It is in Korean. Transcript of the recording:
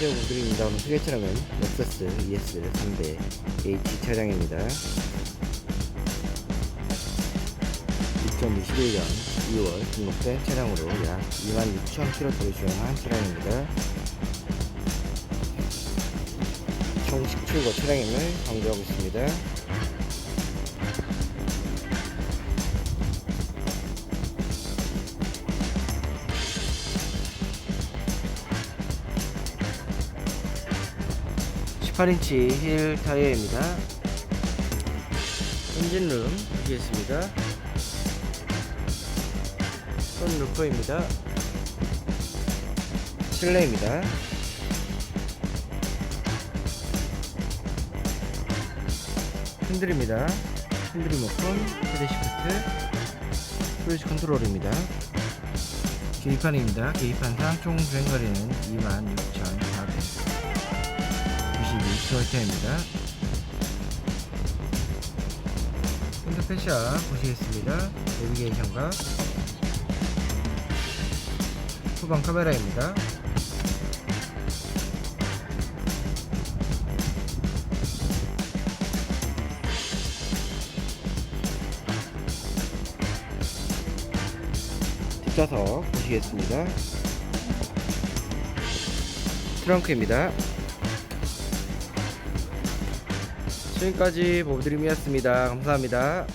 안녕하세요 모드입니다 오늘 소개 차량은 렉서스 ES 300 H 차량입니다. 2021년 2월 등록된 차량으로 약 26,000km 주행한 차량입니다. 정식 출고 차량임을 강조하고 있습니다 (18인치) 힐 타이어입니다. 엔진룸 보시겠습니다. 손 루퍼입니다. 실내입니다. 핸들입니다. 핸들 리모컨 헤드 시프트 크루즈 컨트롤입니다. 계기판입니다. 계기판상 총 주행거리는 26,400 92km입니다. 핸드 패샤 보시겠습니다. 내비게이션과 후방 카메라입니다. 뒷좌석 보시겠습니다. 트렁크입니다 지금까지 보드림이었습니다. 감사합니다